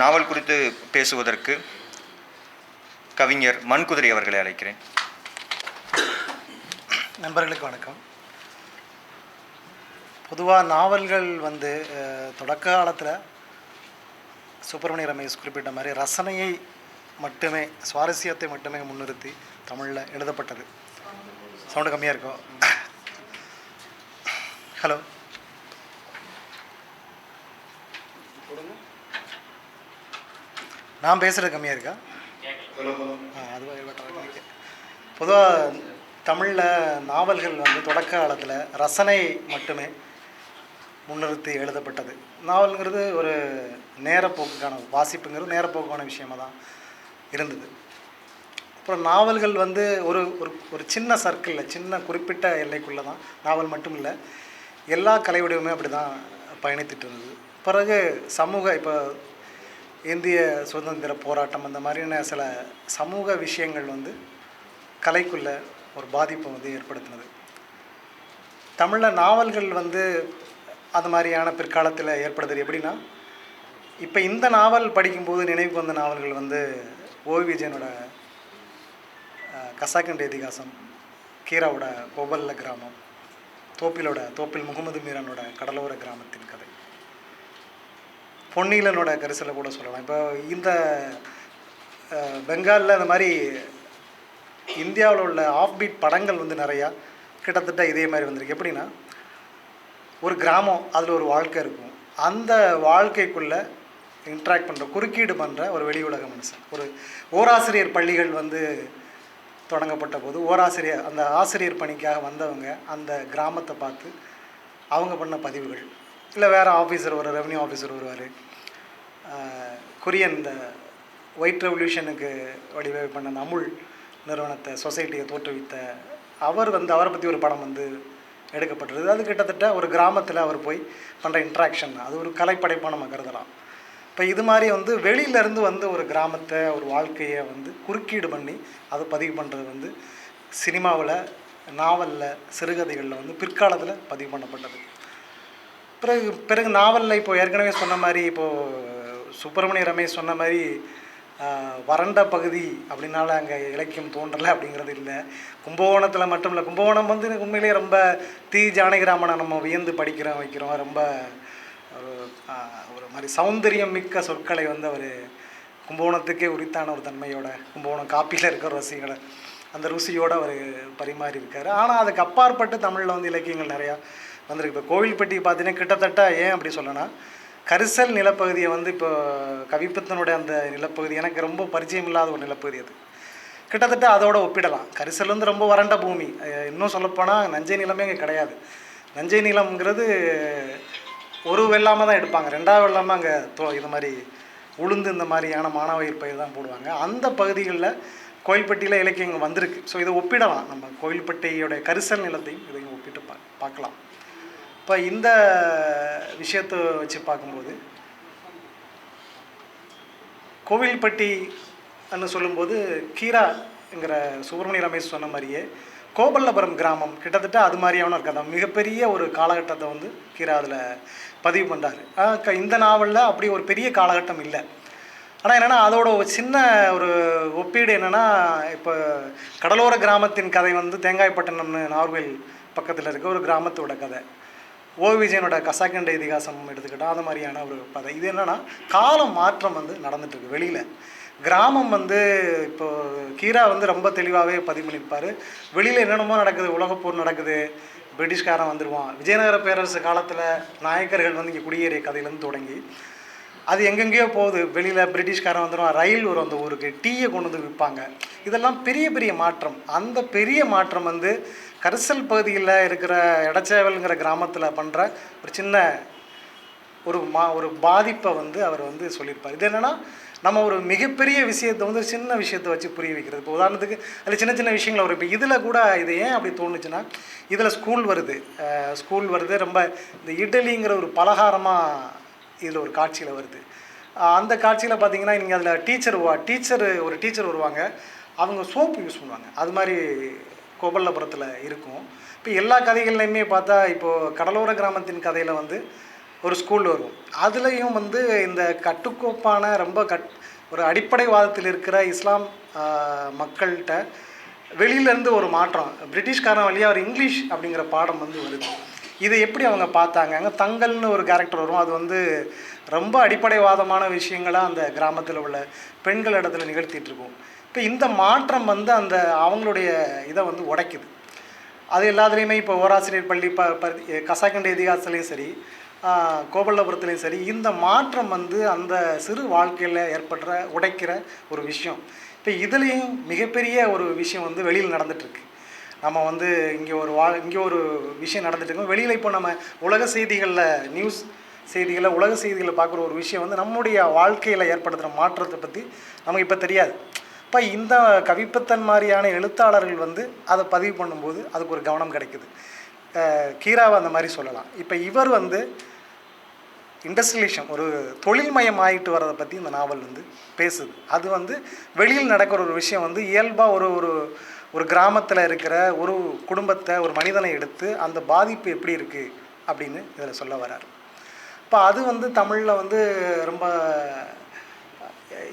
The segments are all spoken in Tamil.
நாவல் குறித்து பேசுவதற்கு கவிஞர் மண்குதிரை அவர்களை அழைக்கிறேன். நண்பர்களுக்கு வணக்கம். பொதுவாக நாவல்கள் வந்து தொடக்க காலத்தில் சுப்பிரமணிய ரமேஷ் குறிப்பிட்ட மாதிரி ரசனையை மட்டுமே சுவாரஸ்யத்தை மட்டுமே முன்னிறுத்தி தமிழில் எழுதப்பட்டது. சவுண்டு கம்மியாக இருக்கும் ஹலோ. நான் பேசுகிறது கம்மியாக இருக்கா? ஆ அதுவாக பொதுவாக தமிழில் நாவல்கள் வந்து தொடக்க காலத்தில் ரசனை மட்டுமே முன்னிறுத்தி எழுதப்பட்டது. நாவல்ங்கிறது ஒரு நேரப்போக்குக்கான வாசிப்புங்கிறது நேரப்போக்குக்கான விஷயமா தான் இருந்தது. அப்புறம் நாவல்கள் வந்து ஒரு ஒரு ஒரு சின்ன சர்க்கிளில் சின்ன குறிப்பிட்ட எல்லைக்குள்ளே தான் நாவல் மட்டும் இல்லை எல்லா கலை வடிவமே அப்படி தான் பயணித்துட்டு இருந்தது. பிறகு சமூக இப்போ இந்திய சுதந்திர போராட்டம் அந்த மாதிரியான சில சமூக விஷயங்கள் வந்து கலைக்குள்ள ஒரு பாதிப்பை வந்து ஏற்படுத்தினது. தமிழில் நாவல்கள் வந்து அது மாதிரியான பிற்காலத்தில் ஏற்படுது எப்படின்னா இப்போ இந்த நாவல் படிக்கும்போது நினைவுக்கு வந்த நாவல்கள் வந்து ஓ. விஜயனோட கசாக்கண்ட இதிகாசம் கீராவோட கோபல்ல கிராமம் தோப்பிலோட தோப்பில் முகமது மீரானோட கடலோர கிராமத்தின் கதை. பொன்னியிலனோட கரிசலை கூட சொல்லலாம். இப்போ இந்த பெங்காலில் இந்த மாதிரி இந்தியாவில் உள்ள ஆஃப் பீட் படங்கள் வந்து நிறையா கிட்டத்தட்ட இதே மாதிரி வந்திருக்கு. எப்படின்னா ஒரு கிராமம் அதில் ஒரு வாழ்க்கை இருக்கும். அந்த வாழ்க்கைக்குள்ளே இன்ட்ராக்ட் பண்ணுற குறுக்கீடு பண்ணுற ஒரு வெளி உலக மனுஷன். ஒரு ஓராசிரியர் பள்ளிகள் வந்து தொடங்கப்பட்ட போது ஓராசிரியர் அந்த ஆசிரியர் பணிக்காக வந்தவங்க அந்த கிராமத்தை பார்த்து அவங்க பண்ண பதிவுகள். இல்லை வேறு ஆஃபீஸர் ஒரு ரெவன்யூ ஆஃபீஸர் வருவார். கொரியன் இந்த ஒயிட் ரெவல்யூஷனுக்கு வடிவமைப்பு பண்ண அந்த அமுல் நிறுவனத்தை சொசைட்டியை தோற்றுவித்த அவர் வந்து அவரை பற்றி ஒரு படம் வந்து எடுக்கப்பட்டது அது கிட்டத்தட்ட ஒரு கிராமத்தில் அவர் போய் பண்ணுற இன்ட்ராக்ஷன் அது ஒரு கலைப்படைப்பாக நம்ம கருதலாம். இப்போ இது மாதிரி வந்து வெளியிலேருந்து வந்து ஒரு கிராமத்தை ஒரு வாழ்க்கையை வந்து குறுக்கீடு பண்ணி அதை பதிவு பண்ணுறது வந்து சினிமாவில் நாவலில் சிறுகதைகளில் வந்து பிற்காலத்தில் பதிவு பண்ணப்பட்டது. பிறகு பிறகு நாவலில் இப்போ ஏற்கனவே சொன்ன மாதிரி இப்போது சுப்பிரமணிய ரமேஷ் சொன்ன மாதிரி வறண்ட பகுதி அப்படின்னால அங்கே இலக்கியம் தோன்றலை அப்படிங்கிறது இல்லை. கும்பகோணத்தில் மட்டும் இல்லை கும்பகோணம் வந்து உண்மையிலேயே ரொம்ப தி ஜானகிராமனை நம்ம வியந்து படிக்கிறோம் வைக்கிறோம். ரொம்ப ஒரு ஒரு மாதிரி சௌந்தரியம் மிக்க சொற்களை வந்து அவர் கும்பகோணத்துக்கே உரித்தான ஒரு தன்மையோட கும்பகோணம் காப்பியில் இருக்கிற ரசிகளை அந்த ருசியோடு அவர் பரிமாறி இருக்கார் ஆனால் அதுக்கு அப்பாற்பட்டு தமிழில் வந்து இலக்கியங்கள் நிறையா வந்திருக்கு. இப்போ கோவில்பட்டி பார்த்தீங்கன்னா கிட்டத்தட்ட ஏன் அப்படி சொல்லனா கரிசல் நிலப்பகுதியை வந்து இப்போ கவிப்பத்தனுடைய அந்த நிலப்பகுதி எனக்கு ரொம்ப பரிச்சயம் இல்லாத ஒரு நிலப்பகுதி அது. கிட்டத்தட்ட அதோட ஒப்பிடலாம். கரிசல் வந்து ரொம்ப வறண்ட பூமி. இன்னும் சொல்லப்போனால் நஞ்சை நிலமே இங்கே கிடையாது. நஞ்சை நிலம்ங்கிறது ஒரு வெள்ளாமல் தான் எடுப்பாங்க. ரெண்டாவது வெள்ளாமல் அங்கே தோ இது மாதிரி உளுந்து இந்த மாதிரியான மானாவயிர் பயிர் தான் போடுவாங்க. அந்த பகுதிகளில் கோயில்பட்டியில் இலக்கியங்கள் வந்திருக்கு. ஸோ இதை ஒப்பிடலாம். நம்ம கோயில்பட்டியோடைய கரிசல் நிலத்தையும் இதையும் ஒப்பிட்டு பா பார்க்கலாம். இப்போ இந்த விஷயத்தை வச்சு பார்க்கும்போது கோவில்பட்டி அன்னு சொல்லும்போது கீராங்கிற சுப்பிரமணிய ரமேஷ் சொன்ன மாதிரியே கோபல்லபுரம் கிராமம் கிட்டத்தட்ட அது மாதிரியான ஒரு கதை. மிகப்பெரிய ஒரு காலகட்டத்தை வந்து கீரா அதில் பதிவு பண்ணுறாரு இந்த நாவலில் அப்படி ஒரு பெரிய காலகட்டம் இல்லை. ஆனால் என்னென்னா அதோட ஒரு சின்ன ஒரு ஒப்பீடு என்னென்னா இப்போ கடலோர கிராமத்தின் கதை வந்து தேங்காய்பட்டினம்னு நார்வேல் பக்கத்தில் இருக்க ஒரு கிராமத்தோட கதை. ஓ விஜயனோட கசாக்கண்ட இதிகாசம் எடுத்துக்கிட்டால் அது மாதிரியான ஒரு கதை. இது என்னென்னா காலம் மாற்றம் வந்து நடந்துட்டுருக்கு வெளியில். கிராமம் வந்து இப்போ கீரா வந்து ரொம்ப தெளிவாகவே பதிவு பண்ணியிருப்பார் வெளியில் என்னென்னமோ நடக்குது உலகப்போர் நடக்குது பிரிட்டிஷ்காரன் வந்துடுவான் விஜயநகர பேரரசு காலத்தில் நாயக்கர்கள் வந்து இங்கே குடியேறிய கதையிலேருந்து தொடங்கி அது எங்கெங்கேயோ போகுது. வெளியில் பிரிட்டிஷ்காரன் வந்துடுவான் ரயில் வரும் அந்த ஊருக்கு டீயை கொண்டு வந்து விற்பாங்க இதெல்லாம் பெரிய பெரிய மாற்றம். அந்த பெரிய மாற்றம் வந்து கரிசல் பகுதியில் இருக்கிற இடச்சேவல்ங்கிற கிராமத்தில் பண்ணுற ஒரு சின்ன ஒரு மா ஒரு பாதிப்பை வந்து அவர் வந்து சொல்லியிருப்பார். இது என்னென்னா நம்ம ஒரு மிகப்பெரிய விஷயத்தை வந்து ஒரு சின்ன விஷயத்தை வச்சு புரிய வைக்கிறது. இப்போ உதாரணத்துக்கு அதில் சின்ன சின்ன விஷயங்கள் வரும். இப்போ இதில் கூட இது ஏன் அப்படி தோணுச்சுன்னா இதில் ஸ்கூல் வருது. ஸ்கூல் வருது. ரொம்ப இந்த இட்லிங்கிற ஒரு பலகாரமாக இதில் ஒரு காட்சியில் வருது. அந்த காட்சியில் பார்த்தீங்கன்னா நீங்கள் அதில் டீச்சர் வா டீச்சர் ஒரு டீச்சர் வருவாங்க. அவங்க சோப்பு யூஸ் பண்ணுவாங்க. அது மாதிரி கோபல்லபுரத்தில் இருக்கும். இப்போ எல்லா கதைகள்லையுமே பார்த்தா இப்போது கடலோர கிராமத்தின் கதையில் வந்து ஒரு ஸ்கூல் வரும். அதுலேயும் வந்து இந்த கட்டுக்கோப்பான ரொம்ப கட் ஒரு அடிப்படைவாதத்தில் இருக்கிற இஸ்லாம் மக்கள்கிட்ட வெளியிலேருந்து ஒரு மாற்றம். பிரிட்டிஷ்காரன் வழியாக ஒரு இங்கிலீஷ் அப்படிங்கிற பாடம் வந்து வருது. இதை எப்படி அவங்க பார்த்தாங்க? அங்கே தங்கல்னு ஒரு கேரக்டர் வரும். அது வந்து ரொம்ப அடிப்படைவாதமான விஷயங்களாக அந்த கிராமத்தில் உள்ள பெண்கள் இடத்துல நிகழ்த்திட்டு இருக்கும். இப்போ இந்த மாற்றம் வந்து அந்த அவங்களுடைய இதை வந்து உடைக்குது. அது எல்லாத்துலேயுமே இப்போ ஓராசிரியர் பள்ளி ப ப கசாக்கண்ட இதிகாசத்துலேயும் சரி கோபல்லபுரத்துலேயும் சரி இந்த மாற்றம் வந்து அந்த சிறு வாழ்க்கையில் ஏற்படுற உடைக்கிற ஒரு விஷயம். இப்போ இதுலேயும் மிகப்பெரிய ஒரு விஷயம் வந்து வெளியில் நடந்துட்டுருக்கு. நம்ம வந்து இங்கே ஒரு வா இங்கே ஒரு விஷயம் நடந்துகிட்டு இருக்கோம் வெளியில் இப்போ நம்ம உலக செய்திகளில் நியூஸ் செய்திகளை உலக செய்திகளை பார்க்குற ஒரு விஷயம் வந்து நம்முடைய வாழ்க்கையில் ஏற்படுத்துகிற மாற்றத்தை பற்றி நமக்கு இப்போ தெரியாது. இப்போ இந்த கவிப்பத்தன் மாதிரியான எழுத்தாளர்கள் வந்து அதை பதிவு பண்ணும்போது அதுக்கு ஒரு கவனம் கிடைக்குது. கீராவை அந்த மாதிரி சொல்லலாம். இப்போ இவர் வந்து இண்டஸ்ட்ரியலிஷம் ஒரு தொழில்மயம் ஆகிட்டு வரதை பற்றி இந்த நாவல் வந்து பேசுது. அது வந்து வெளியில் நடக்கிற ஒரு விஷயம் வந்து இயல்பாக ஒரு ஒரு ஒரு கிராமத்தில் இருக்கிற ஒரு குடும்பத்தை ஒரு மனிதனை எடுத்து அந்த பாதிப்பு எப்படி இருக்குது அப்படின்னு இதில் சொல்ல வர்றார். இப்போ அது வந்து தமிழில் வந்து ரொம்ப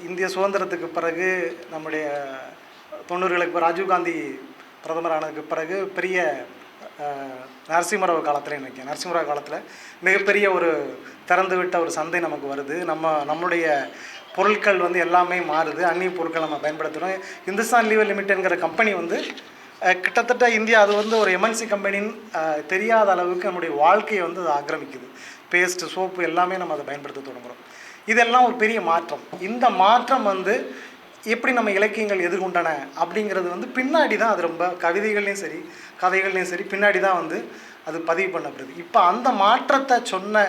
இந்திய சுதந்திரத்துக்கு பிறகு நம்முடைய தொண்ணூறுகளுக்கு ராஜீவ்காந்தி பிரதமர் ஆனதுக்கு பிறகு பெரிய நரசிம்மராவ் காலத்தில் நினைக்கிறேன். நரசிம்மராவ் காலத்தில் மிகப்பெரிய ஒரு திறந்து விட்ட ஒரு சந்தை நமக்கு வருது. நம்ம நம்மளுடைய பொருட்கள் வந்து எல்லாமே மாறுது. அந்நிய பொருட்கள் நம்ம பயன்படுத்துகிறோம் இந்துஸ்தான் லீவர் லிமிட்டெட்ங்கிற கம்பெனி வந்து கிட்டத்தட்ட இந்தியா அது வந்து ஒரு எம்என்சி கம்பெனின்னு தெரியாத அளவுக்கு நம்முடைய வாழ்க்கையை வந்து அது ஆக்கிரமிக்குது. பேஸ்ட்டு சோப்பு எல்லாமே நம்ம அதை பயன்படுத்த தொடங்குகிறோம் இதெல்லாம் ஒரு பெரிய மாற்றம். இந்த மாற்றம் வந்து எப்படி நம்ம இலக்கியங்கள் எதிர்கொண்டன அப்படிங்கிறது வந்து பின்னாடி தான் அது ரொம்ப கவிதைகள்லையும் சரி கதைகள்லையும் சரி பின்னாடி தான் வந்து அது பதிவு பண்ணப்படுது. இப்போ அந்த மாற்றத்தை சொன்ன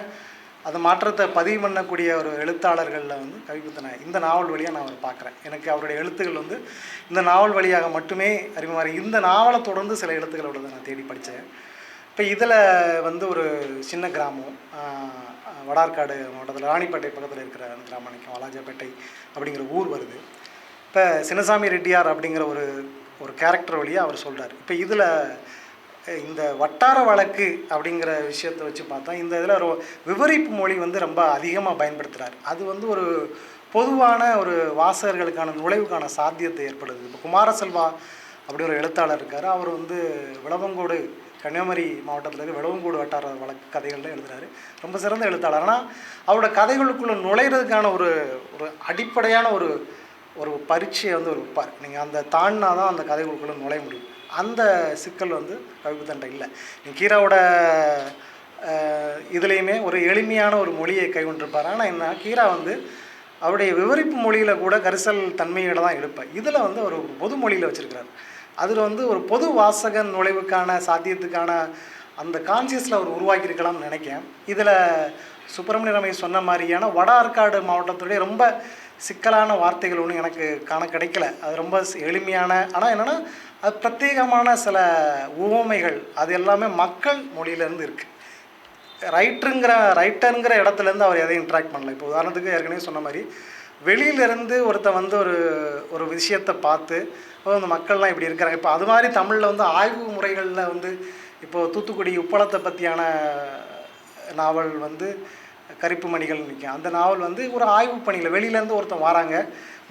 அந்த மாற்றத்தை பதிவு பண்ணக்கூடிய ஒரு எழுத்தாளர்களில் வந்து கவிபுத்தனை இந்த நாவல் வழியாக நான் அவர் பார்க்குறேன். எனக்கு அவருடைய எழுத்துக்கள் வந்து இந்த நாவல் வழியாக மட்டுமே அறிமுகமாக இந்த நாவலை தொடர்ந்து சில எழுத்துக்களோட நான் தேடி படித்தேன் இப்போ இதில் வந்து ஒரு சின்ன கிராமம் வடார்காடு மாவட்டத்தில் ராணிப்பேட்டை பக்கத்தில் இருக்கிற அந்த கிராமம் வாலாஜாப்பேட்டை அப்படிங்கிற ஊர் வருது. இப்போ சின்னசாமி ரெட்டியார் அப்படிங்கிற ஒரு ஒரு கேரக்டர் வழியாக அவர் சொல்கிறார் இப்போ இதில் இந்த வட்டார வழக்கு அப்படிங்கிற விஷயத்தை வச்சு பார்த்தா இந்த இதில் ஒரு விவரிப்பு மொழி வந்து ரொம்ப அதிகமாக பயன்படுத்துகிறார் அது வந்து ஒரு பொதுவான ஒரு வாசகர்களுக்கான நுழைவுக்கான சாத்தியத்தை ஏற்படுது. இப்போ குமாரசெல்வா அப்படி ஒரு எழுத்தாளர் இருக்கார். அவர் வந்து விளவங்கோடு கன்னியாகுமரி மாவட்டத்தில் வெளவங்கூடு வட்டார வழக்கு கதைகள்லாம் எழுதுறாரு. ரொம்ப சிறந்த எழுத்தாளர். ஆனால் அவரோட கதைகளுக்குள்ளே நுழையிறதுக்கான ஒரு ஒரு அடிப்படையான ஒரு ஒரு பரீட்சையை வந்து ஒரு வைப்பார். நீங்கள் அந்த தாண்டினா தான் அந்த கதைகளுக்குள்ளே நுழைய முடியும். அந்த சிக்கல் வந்து கவிபுத்தன்ட்ட இல்லை. நீங்கள் கீராவோட இதுலேயுமே ஒரு எளிமையான ஒரு மொழியை கைகொண்டிருப்பார் ஆனால் என்ன கீரா வந்து அவருடைய விவரிப்பு மொழியில் கூட கரிசல் தன்மையோட தான் எடுப்பேன் இதில் வந்து ஒரு பொது மொழியில் வச்சுருக்கிறார். அதில் வந்து ஒரு பொது வாசகன் நுழைவுக்கான சாத்தியத்துக்கான அந்த கான்சியஸில் அவர் உருவாக்கியிருக்கலாம்னு நினைக்கிறேன். இதில் சுப்பிரமணிய ரமேஷ் சொன்ன மாதிரியான வட ஆற்காடு மாவட்டத்துடைய ரொம்ப சிக்கலான வார்த்தைகள் ஒன்றும் எனக்கு காண கிடைக்கல. அது ரொம்ப எளிமையான ஆனால் என்னென்னா அது பிரத்யேகமான சில உவமைகள். அது எல்லாமே மக்கள் மொழியிலேருந்து இருக்குது ரைட்டருங்கிற ரைட்டருங்கிற இடத்துலேருந்து அவர் எதையும் இன்ட்ராக்ட் பண்ணல. இப்போ உதாரணத்துக்கு ஏற்கனவே சொன்ன மாதிரி வெளியிலேருந்து ஒருத்தன் வந்து ஒரு ஒரு விஷயத்தை பார்த்து ஓ இந்த மக்கள்லாம் இப்படி இருக்கிறாங்க. இப்போ அது மாதிரி தமிழில் வந்து ஆய்வு முறைகளில் வந்து இப்போது தூத்துக்குடி உப்பளத்தை பற்றியான நாவல் வந்து கருப்பு மணிகள் நிற்கும் அந்த நாவல் வந்து ஒரு ஆய்வு பணியில் வெளியிலேருந்து ஒருத்தன் வராங்க.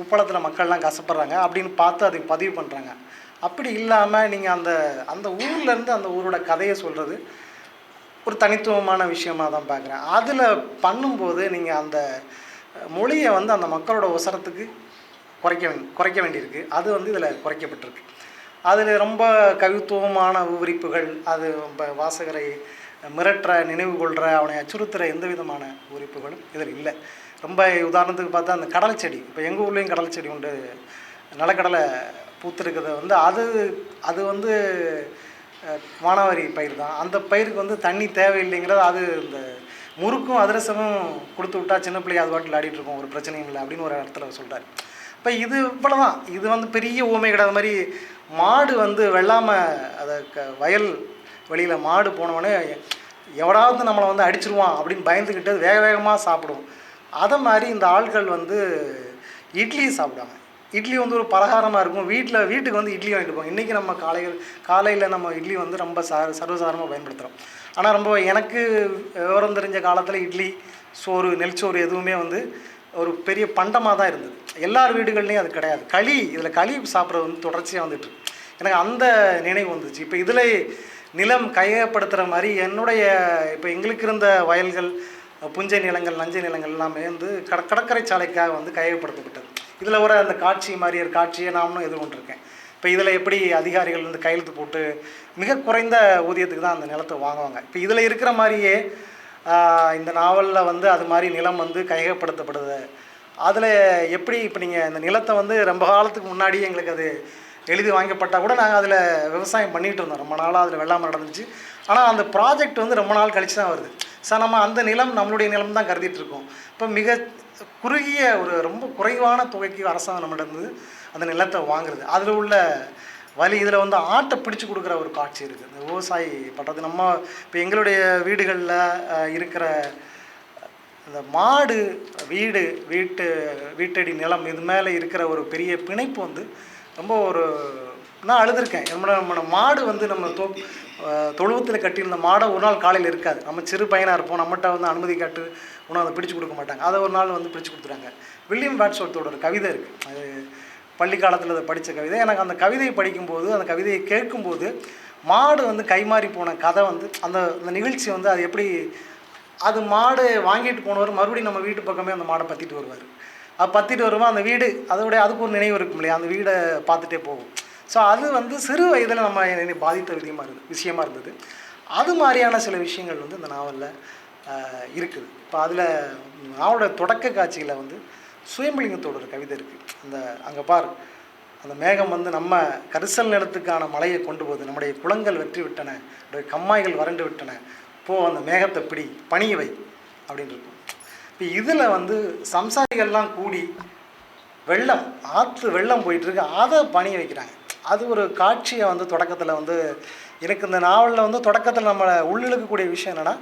உப்பளத்தில் மக்கள்லாம் கசப்படுறாங்க. அப்படின்னு பார்த்து அதை பதிவு பண்ணுறாங்க அப்படி இல்லாமல் நீங்கள் அந்த அந்த ஊர்லேருந்து அந்த ஊரோட கதையை சொல்கிறது ஒரு தனித்துவமான விஷயமாக தான் பார்க்குறேன். அதில் பண்ணும்போது நீங்கள் அந்த மொழியை வந்து அந்த மக்களோட உசரத்துக்கு குறைக்க வேண்டி குறைக்க வேண்டியிருக்கு. அது வந்து இதில் குறைக்கப்பட்டிருக்கு. அதில் ரொம்ப கவித்துவமான விவரிப்புகள் அது வாசகரை மிரட்டுற நினைவு கொள்கிற அவனை அச்சுறுத்துகிற எந்த விதமான விவரிப்புகளும் இதில் இல்லை. ரொம்ப உதாரணத்துக்கு பார்த்தா அந்த கடல் செடி இப்போ எங்கள் ஊர்லேயும் கடல் செடி உண்டு. நிலக்கடலை பூத்துருக்கிறத வந்து அது அது வந்து மானாவாரி பயிர் தான். அந்த பயிருக்கு வந்து தண்ணி தேவையில்லைங்கிறது அது இந்த முறுக்கும் அதிரசமும் கொடுத்து விட்டா சின்ன பிள்ளைய அது பாட்டில் ஆடிட்டு ஒரு பிரச்சனையும் இல்லை அப்படின்னு ஒரு இடத்துல சொல்கிறார் இப்போ இது இவ்வளோதான் இது வந்து பெரிய ஊமை கிடையாது. மாதிரி மாடு வந்து வெள்ளாமல் அதை க வயல் வெளியில் மாடு போனவொடனே எவடாவது நம்மளை வந்து அடிச்சிருவான் அப்படின்னு பயந்துக்கிட்டு வேக வேகமாக சாப்பிடும். அதை மாதிரி இந்த ஆட்கள் வந்து இட்லி சாப்பிடுவாங்க. இட்லி வந்து ஒரு பலகாரமாக இருக்கும். வீட்டில் வீட்டுக்கு வந்து இட்லி வாங்கிட்டு போவோம் இன்றைக்கி நம்ம காலையில் காலையில் நம்ம இட்லி வந்து ரொம்ப ச சர்வசாதாரணமாக பயன்படுத்துகிறோம் ஆனால் ரொம்ப எனக்கு விவரம் தெரிஞ்ச காலத்தில் இட்லி சோறு நெல்சோறு எதுவுமே வந்து ஒரு பெரிய பண்டமாக தான் இருந்தது. எல்லார் வீடுகள்லேயும் அது கிடையாது. களி இதில் களி சாப்பிட்றது வந்து தொடர்ச்சியாக வந்துட்டு எனக்கு அந்த நினைவு வந்துச்சு. இப்போ இதில் நிலம் கையகப்படுத்துகிற மாதிரி என்னுடைய இப்போ எங்களுக்கு இருந்த வயல்கள் புஞ்சை நிலங்கள் நஞ்சை நிலங்கள் எல்லாமே வந்து கட கடற்கரை சாலைக்காக வந்து கையகப்படுத்தப்பட்டது. இதில் ஒரு அந்த காட்சி மாதிரி ஒரு காட்சியை நாமளும் எதிர்கொண்டிருக்கேன். இப்போ இதில் எப்படி அதிகாரிகள் வந்து கையெழுத்து போட்டு மிக குறைந்த ஊதியத்துக்கு தான் அந்த நிலத்தை வாங்குவாங்க. இப்போ இதில் இருக்கிற மாதிரியே இந்த நாவலில் வந்து அது மாதிரி நிலம் வந்து கையகப்படுத்தப்படுது. அதில் எப்படி இப்போ நீங்கள் இந்த நிலத்தை வந்து ரொம்ப காலத்துக்கு முன்னாடி எங்களுக்கு அது எழுதி வாங்கப்பட்டால் கூட நாங்கள் அதில் விவசாயம் பண்ணிகிட்டு இருந்தோம். ரொம்ப நாளாக அதில் வெள்ளாமை நடந்துச்சு. ஆனால் அந்த ப்ராஜெக்ட் வந்து ரொம்ப நாள் கழிச்சு தான் வருது. சார் நம்ம அந்த நிலம் நம்மளுடைய நிலம் தான் கருதிட்டு இருக்கோம். இப்போ மிக குறுகிய ஒரு ரொம்ப குறைவான தொகைக்கு அரசாங்கம் நம்மகிட்ட இருந்து அந்த நிலத்தை வாங்குறது. அதில் உள்ள வழி இதில் வந்து ஆட்டை பிடிச்சு கொடுக்குற ஒரு காட்சி இருக்குது இந்த விவசாயி பட்டது நம்ம இப்போ எங்களுடைய வீடுகளில் இருக்கிற இந்த மாடு வீடு வீட்டு வீட்டடி நிலம் இது மேலே இருக்கிற ஒரு பெரிய பிணைப்பு வந்து ரொம்ப ஒரு நான் அழுதுருக்கேன். நம்மளோட நம்ம மாடு வந்து நம்ம தொ தொழுவத்தில் கட்டியிருந்த மாடை ஒரு நாள் காலையில் இருக்காது. நம்ம சிறு பையனாக இருப்போம். நம்மகிட்ட வந்து அனுமதி காட்டு ஒன்றும் அதை பிடிச்சு கொடுக்க மாட்டாங்க. அதை ஒரு நாள் வந்து பிடிச்சு கொடுத்துறாங்க வில்லியம் பேட்ஸ்வர்த்தோட ஒரு கவிதை இருக்குது அது பள்ளி காலத்தில் அதை படித்த கவிதை. எனக்கு அந்த கவிதையை படிக்கும்போது அந்த கவிதையை கேட்கும்போது மாடு வந்து கைமாறி போன கதை வந்து அந்த அந்த நிகழ்ச்சி வந்து அது எப்படி அது மாடு வாங்கிட்டு போனவர் மறுபடியும் நம்ம வீட்டு பக்கமே அந்த மாடை பற்றிட்டு வருவார். அது பற்றிட்டு வருவோம் அந்த வீடு அதோடைய அதுக்கு ஒரு நினைவு இருக்கும் இல்லையா? அந்த வீடை பார்த்துட்டே போகும். ஸோ அது வந்து சிறு வயதில் நம்ம என்னை பாதித்த விதியமாக இருந்தது விஷயமா இருந்தது. அது மாதிரியான சில விஷயங்கள் வந்து இந்த நாவலில் இருக்குது. இப்போ அதில் நாவலோட தொடக்க காட்சியில் வந்து சுயம்பலிங்கத்தோட ஒரு கவிதை இருக்குது அந்த அங்கே பார் அந்த மேகம் வந்து நம்ம கரிசல் நிலத்துக்கான மலையை கொண்டு போகுது. நம்முடைய குளங்கள் வெற்றி விட்டன. நம்முடைய கம்மாய்கள் வறண்டு விட்டன. போ அந்த மேகத்தை பிடி பணிய வை அப்படின்னு இருக்கும். இப்போ இதில் வந்து சம்சாரிகள்லாம் கூடி வெள்ளம் ஆற்று வெள்ளம் போயிட்டுருக்கு. அதை பணிய வைக்கிறாங்க. அது ஒரு காட்சியை வந்து தொடக்கத்தில் வந்து எனக்கு இந்த நாவலில் வந்து தொடக்கத்தில் நம்ம உள்ளிழுக்கக்கூடிய விஷயம் என்னென்னா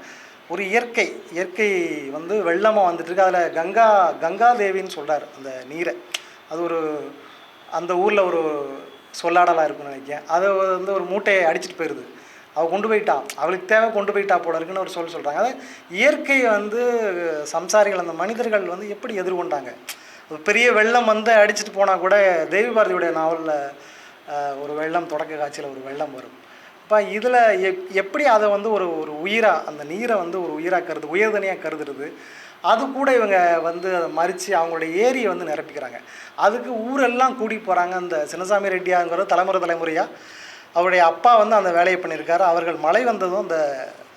ஒரு இயற்கை இயற்கை வந்து வெள்ளமாக வந்துட்டுருக்கு. அதில் கங்கா கங்கா தேவின்னு சொல்கிறார் அந்த நீரை. அது ஒரு அந்த ஊரில் ஒரு சொல்லாடலாக இருக்கும்னு நினைக்கிறேன். அதை வந்து ஒரு மூட்டையை அடிச்சிட்டு போயிடுது அவள் கொண்டு போயிட்டா. அவளுக்கு தேவை கொண்டு போயிட்டா போல இருக்குன்னு ஒரு சொல் சொல்கிறாங்க அதாவது இயற்கையை வந்து சம்சாரிகள் அந்த மனிதர்கள் வந்து எப்படி எதிர்கொண்டாங்க? ஒரு பெரிய வெள்ளம் வந்து அடிச்சிட்டு போனால் கூட தேவி பாரதியுடைய நாவலில் ஒரு வெள்ளம் தொடக்க காட்சியில் ஒரு வெள்ளம் வரும். இப்போ இதில் எப் எப்படி அதை வந்து ஒரு ஒரு உயிராக அந்த நீரை வந்து ஒரு உயிராக கருது உயர்தனையாக கருதுறது அது கூட இவங்க வந்து அதை மறித்து அவங்களுடைய ஏரியை வந்து நிரப்பிக்கிறாங்க. அதுக்கு ஊரெல்லாம் கூடி போகிறாங்க அந்த சின்னசாமி ரெட்டியாங்கிற தலைமுறை தலைமுறையாக அவருடைய அப்பா வந்து அந்த வேலையை பண்ணியிருக்காரு. அவர்கள் மழை வந்ததும் அந்த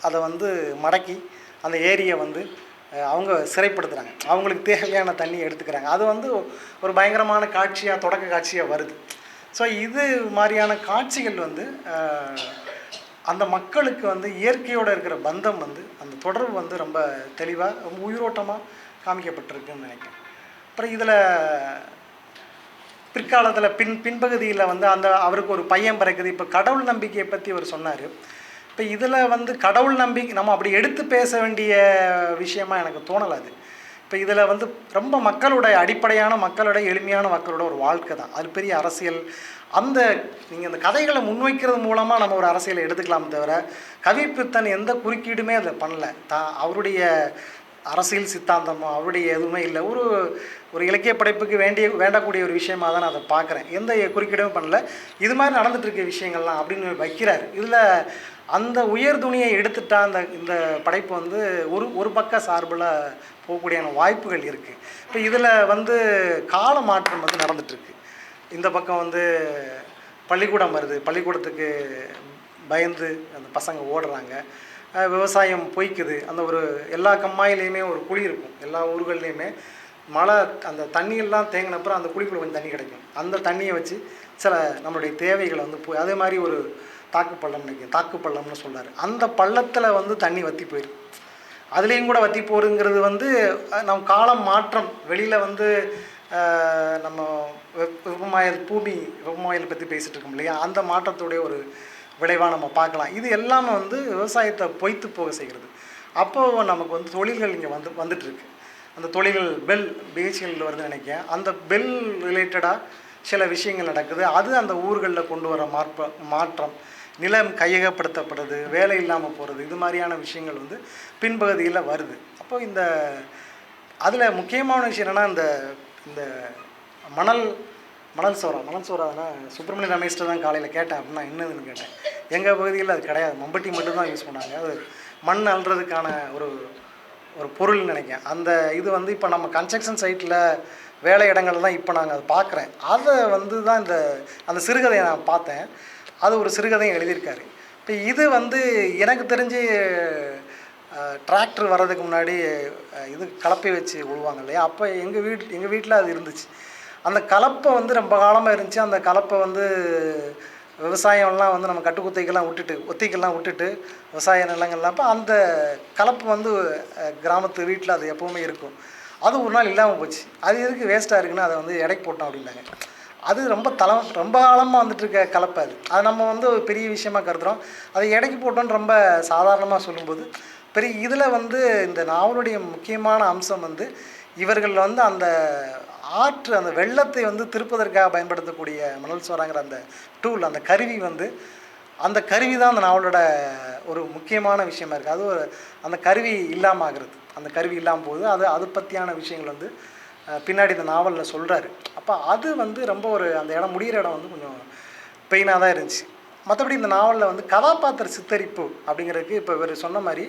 அதை வந்து மடக்கி அந்த ஏரியை வந்து அவங்க சிறைப்படுத்துகிறாங்க அவங்களுக்கு தேவையான தண்ணி எடுத்துக்கிறாங்க. அது வந்து ஒரு பயங்கரமான காட்சியாக தொடக்க காட்சியாக வருது. ஸோ இது மாதிரியான காட்சிகள் வந்து அந்த மக்களுக்கு வந்து இயற்கையோடு இருக்கிற பந்தம் வந்து அந்த தொடர்பு வந்து ரொம்ப தெளிவாக ரொம்ப உயிரோட்டமாக காமிக்கப்பட்டிருக்குன்னு நினைக்கிறேன். அப்புறம் இதில் பிற்காலத்தில் பின் பின்பகுதியில் வந்து அந்த அவருக்கு ஒரு பையன் பிறக்குது. இப்போ கடவுள் நம்பிக்கையை பற்றி அவர் சொன்னார். இப்போ இதில் வந்து கடவுள் நம்பிக்கை நம்ம அப்படி எடுத்து பேச வேண்டிய விஷயமா எனக்கு தோணலை அது. இப்போ இதில் வந்து ரொம்ப மக்களுடைய அடிப்படையான மக்களுடைய எளிமையான மக்களோட ஒரு வாழ்க்கை தான். அது பெரிய அரசியல் அந்த நீங்கள் அந்த கதைகளை முன்வைக்கிறது மூலமாக நம்ம ஒரு அரசியலை எடுத்துக்கலாம் தவிர கவிப்பித்தன் எந்த குறுக்கீடுமே அதை பண்ணல. தான் அவருடைய அரசியல் சித்தாந்தமோ அவருடைய எதுவுமே இல்லை. ஒரு ஒரு இலக்கிய படைப்புக்கு வேண்டிய வேண்டக்கூடிய ஒரு விஷயமாக தான் நான் அதை பார்க்குறேன். எந்த குறுக்கீடும் பண்ணல. இது மாதிரி நடந்துகிட்ருக்க இருக்க விஷயங்கள்லாம் அப்படின்னு வைக்கிறார். இதில் அந்த உயர் துணியை எடுத்துட்டா அந்த இந்த படைப்பு வந்து ஒரு ஒரு பக்க சார்பில் போகக்கூடியான வாய்ப்புகள் இருக்குது இப்போ இதில் வந்து கால மாற்றம் வந்து நடந்துகிட்ருக்கு இந்த பக்கம் வந்து பள்ளிக்கூடம் வருது. பள்ளிக்கூடத்துக்கு பயந்து அந்த பசங்க ஓடுறாங்க. விவசாயம் பொய்க்குது. அந்த ஒரு எல்லா கம்மாயிலையுமே ஒரு குழி இருக்கும். எல்லா ஊர்கள்லேயுமே மழை அந்த தண்ணியெல்லாம் தேங்கினப்புறம் அந்த குழிக்குள்ள கொஞ்சம் தண்ணி கிடைக்கும். அந்த தண்ணியை வச்சு சில நம்மளுடைய தேவைகளை வந்து போய் அதே மாதிரி ஒரு தாக்கு பள்ளம் நினைக்கிறேன். தாக்கு பள்ளம்னு சொல்கிறார் அந்த பள்ளத்தில் வந்து தண்ணி வற்றி போயிடும் அதுலேயும் கூட வற்றி போகிறதுங்கிறது வந்து நம் காலம் மாற்றம். வெளியில் வந்து நம்ம வெப் வெப்பமாயல் பூமி வெப்பமாயல் பற்றி பேசிகிட்டு இருக்கோம் இல்லையா? அந்த மாற்றத்துடைய ஒரு விளைவாக நம்ம பார்க்கலாம். இது எல்லாமே வந்து விவசாயத்தை பொய்த்து போக செய்கிறது. அப்போது நமக்கு வந்து தொழில்கள் இங்கே வந்து வந்துட்டுருக்கு. அந்த தொழில்கள் பெல் பிஹெச்எல் வருதுன்னு நினைக்கிறேன். அந்த பெல் ரிலேட்டடாக சில விஷயங்கள் நடக்குது. அது அந்த ஊர்களில் கொண்டு வர மாற்ப மாற்றம் நிலம் கையகப்படுத்தப்படுறது வேலை இல்லாமல் போகிறது இது மாதிரியான விஷயங்கள் வந்து பின்பகுதியில் வருது. அப்போது இந்த அதில் முக்கியமான விஷயம் என்னென்னா இந்த இந்த மணல் மணல் சோறா மணல் சோறா அதனால் சுப்பிரமணிய ரமேஷ்ட தான் காலையில் கேட்டேன் அப்படின்னா என்னதுன்னு கேட்டேன். எங்கள் பகுதியில் அது கிடையாது. மம்பட்டி மட்டும்தான் யூஸ் பண்ணாங்க. அது மண் அள்ளுறதுக்கான ஒரு ஒரு பொருள் நினைக்கிறேன். அந்த இது வந்து இப்போ நம்ம கன்ஸ்ட்ரக்ஷன் சைட்டில் வேலை இடங்கள் தான் இப்போ நாங்கள் அதை பார்க்குறேன் அதை வந்து தான் இந்த அந்த சிறுகதையை நான் பார்த்தேன். அது ஒரு சிறுகதையும் எழுதியிருக்காரு. இப்போ இது வந்து எனக்கு தெரிஞ்சு டிராக்டர் வர்றதுக்கு முன்னாடி இது கலப்பை வச்சு உழுவாங்க இல்லையா? அப்போ எங்கள் வீட் எங்கள் வீட்டில் அது இருந்துச்சு. அந்த கலப்பை வந்து ரொம்ப காலமாக இருந்துச்சு. அந்த கலப்பை வந்து விவசாயம்லாம் வந்து நம்ம கட்டுக்குத்தைக்கெல்லாம் விட்டுட்டு ஒத்திக்கெல்லாம் விட்டுட்டு விவசாய நிலங்கள்லாம். அப்போ அந்த கலப்பு வந்து கிராமத்து வீட்டில் அது எப்போவுமே இருக்கும். அது ஒரு நாள் இல்லாமல் போச்சு. அது எதுக்கு வேஸ்ட்டாக இருக்குன்னு அதை வந்து இடைக்கு போட்டோம் அப்படின்னாங்க. அது ரொம்ப தல ரொம்ப காலமாக வந்துட்டு இருக்க கலப்பை அது. அது நம்ம வந்து ஒரு பெரிய விஷயமா கருதுகிறோம் அதை எடைக்கு போட்டோன்னு ரொம்ப சாதாரணமாக சொல்லும்போது பெரிய இதில் வந்து இந்த நாவலுடைய முக்கியமான அம்சம் வந்து இவர்கள் வந்து அந்த ஆற்று அந்த வெள்ளத்தை வந்து திருப்பதற்காக பயன்படுத்தக்கூடிய மணல் சோறாங்கிற அந்த டூல் அந்த கருவி வந்து அந்த கருவி தான் அந்த நாவலோட ஒரு முக்கியமான விஷயமா இருக்குது அது ஒரு அந்த கருவி இல்லாமல் ஆகிறது. அந்த கருவி இல்லாமல் போகுது. அது அது பற்றியான விஷயங்கள் வந்து பின்னாடி இந்த நாவலில் சொல்கிறாரு அப்போ அது வந்து ரொம்ப ஒரு அந்த இடம் முடிகிற இடம் வந்து கொஞ்சம் பெயினாக தான் இருந்துச்சு. மற்றபடி இந்த நாவலில் வந்து கதாபாத்திர சித்தரிப்பு அப்படிங்கிறதுக்கு இப்போ இவர் சொன்ன மாதிரி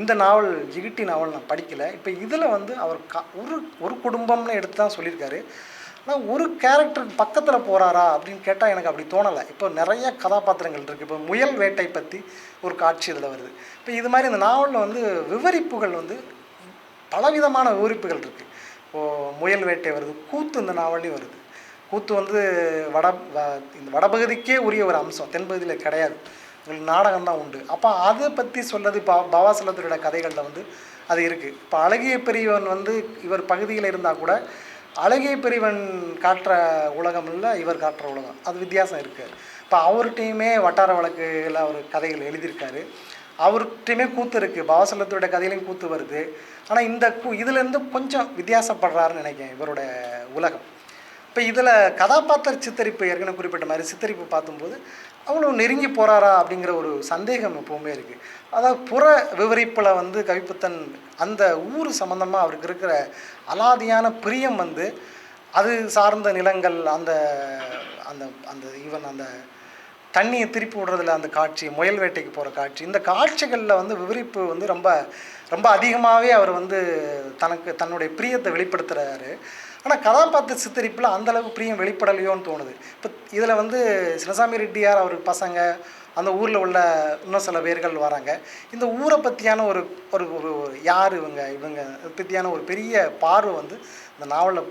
இந்த நாவல் ஜிகிட்டி நாவல் நான் படிக்கலை. இப்போ இதில் வந்து அவர் க ஒரு ஒரு குடும்பம்னு எடுத்து தான் சொல்லியிருக்காரு. ஆனால் ஒரு கேரக்டருக்கு பக்கத்தில் போகிறாரா அப்படின்னு கேட்டால் எனக்கு அப்படி தோணலை. இப்போ நிறைய கதாபாத்திரங்கள் இருக்குது இப்போ முயல் வேட்டை பற்றி ஒரு காட்சி இதில் வருது. இப்போ இது மாதிரி இந்த நாவலில் வந்து விவரிப்புகள் வந்து பலவிதமான விவரிப்புகள் இருக்குது இப்போது முயல் வேட்டை வருது கூத்து இந்த நாவல்லையும் வருது. கூத்து வந்து வட இந்த வடபகுதிக்கே உரிய ஒரு அம்சம் தென்பகுதியில் கிடையாது. நாடகம் தான் உண்டு. அப்போ அதை பற்றி சொல்றது பாபா பவாசலத்தோட கதைகளில் வந்து அது இருக்குது இப்போ அழகிய பெரியவன் வந்து இவர் பகுதியில் இருந்தால் கூட அழகிய பெரியவன் காட்டுற உலகம் இல்லை இவர் காட்டுற உலகம். அது வித்தியாசம் இருக்குது இப்போ அவர்கிட்டையுமே வட்டார வழக்குல அவர் கதைகள் எழுதியிருக்காரு. அவர்கிட்டையுமே கூத்து இருக்குது பாவசலத்தோட கதையிலையும் கூத்து வருது. ஆனால் இந்த கூ இதுலேருந்து கொஞ்சம் வித்தியாசப்படுறாருன்னு நினைக்கிறேன் இவரோட உலகம். இப்போ இதில் கதாபாத்திர சித்தரிப்பு ஏற்கனவே குறிப்பிட்ட மாதிரி சித்தரிப்பு பார்த்தும்போது அவ்வளோ நெருங்கி போகிறாரா அப்படிங்கிற ஒரு சந்தேகம் எப்போவுமே இருக்குது அதாவது புற விவரிப்பில் வந்து கவிப்புத்தன் அந்த ஊர் சம்மந்தமாக அவருக்கு இருக்கிற அலாதியான பிரியம் வந்து அது சார்ந்த நிலங்கள் அந்த அந்த அந்த ஈவன் அந்த தண்ணியை திருப்பி விடுறதுல அந்த காட்சி முயல் வேட்டைக்கு போகிற காட்சி இந்த காட்சிகளில் வந்து விவரிப்பு வந்து ரொம்ப ரொம்ப அதிகமாகவே அவர் வந்து தனக்கு தன்னுடைய பிரியத்தை வெளிப்படுத்துகிறாரு ஆனால் கதாபாத்திர சித்தரிப்பில் அந்த அளவுக்கு பிரியம் வெளிப்படலையோன்னு தோணுது. இப்போ இதில் வந்து சின்னசாமி ரெட்டியார் அவர் பசங்க அந்த ஊரில் உள்ள இன்னும் சில பேர்கள் வராங்க. இந்த ஊரை பற்றியான ஒரு ஒரு ஒரு யார் இவங்க இவங்க பற்றியான ஒரு பெரிய பார்வை வந்து இந்த நாவலில்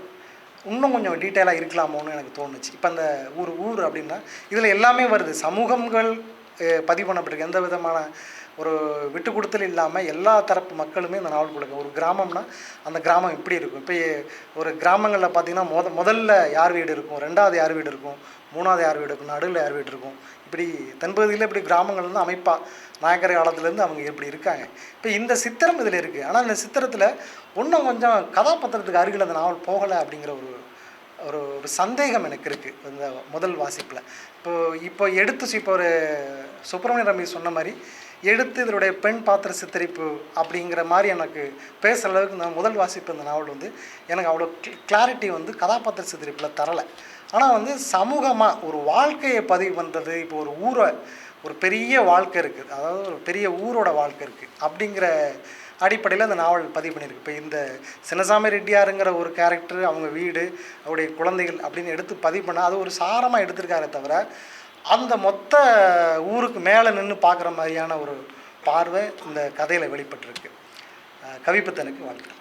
இன்னும் கொஞ்சம் டீட்டெயிலாக இருக்கலாமோன்னு எனக்கு தோணுச்சு. இப்போ அந்த ஊர் ஊர் அப்படின்னா இதில் எல்லாமே வருது. சமூகங்கள் பதிவு பண்ணப்பட்டிருக்கு. எந்த விதமான ஒரு விட்டு கொடுத்தல் இல்லாமல் எல்லா தரப்பு மக்களுமே இந்த நாவலுக்குள்ள ஒரு கிராமம்னா அந்த கிராமம் இப்படி இருக்கும். இப்போ ஒரு கிராமங்களில் பார்த்தீங்கன்னா முத முதல்ல யார் வீடு இருக்கும்? ரெண்டாவது யார் வீடு இருக்கும்? மூணாவது யார் வீடு இருக்கும்? நடுவில் யார் வீடு இருக்கும்? இப்படி தென்பகுதியில் இப்படி கிராமங்கள் வந்து அமைப்பா நாயக்கர் காலத்துலேருந்து அவங்க இப்படி இருக்காங்க. இப்போ இந்த சித்திரம் இதில் இருக்குது ஆனால் இந்த சித்திரத்தில் இன்னும் கொஞ்சம் கதாபாத்திரத்துக்கு அருகில் அந்த நாவல் போகலை அப்படிங்கிற ஒரு ஒரு ஒரு சந்தேகம் எனக்கு இருக்குது இந்த முதல் வாசிப்பில். இப்போ இப்போ எடுத்து இப்போ ஒரு சுப்பிரமணிய ரமி சொன்ன மாதிரி எடுத்து இதனுடைய பெண் பாத்திர சித்தரிப்பு அப்படிங்கிற மாதிரி எனக்கு பேசுகிற அளவுக்கு இந்த முதல் வாசிப்பு இந்த நாவல் வந்து எனக்கு அவ்வளோ கிளாரிட்டி வந்து கதாபாத்திர சித்தரிப்பில் தரலை. ஆனால் வந்து சமூகமாக ஒரு வாழ்க்கையை பதிவு பண்ணுறது இப்போ ஒரு ஊரை ஒரு பெரிய வாழ்க்கை இருக்குது அதாவது ஒரு பெரிய ஊரோட வாழ்க்கை இருக்குது அப்படிங்கிற அடிப்படையில் அந்த நாவல் பதிவு பண்ணியிருக்கு. இப்போ இந்த சின்னசாமி ரெட்டியாருங்கிற ஒரு கேரக்டர் அவங்க வீடு அவருடைய குழந்தைகள் அப்படின்னு எடுத்து பதிவு பண்ணால் அது ஒரு சாரமாக எடுத்திருக்காரே தவிர அந்த மொத்த ஊருக்கு மேலே நின்று பார்க்குற மாதிரியான ஒரு பார்வை இந்த கதையில் வெளிப்பட்டிருக்கு. கவிப்பத்தனுக்கு கவிப்புத்தனுக்கு வாழ்க்கை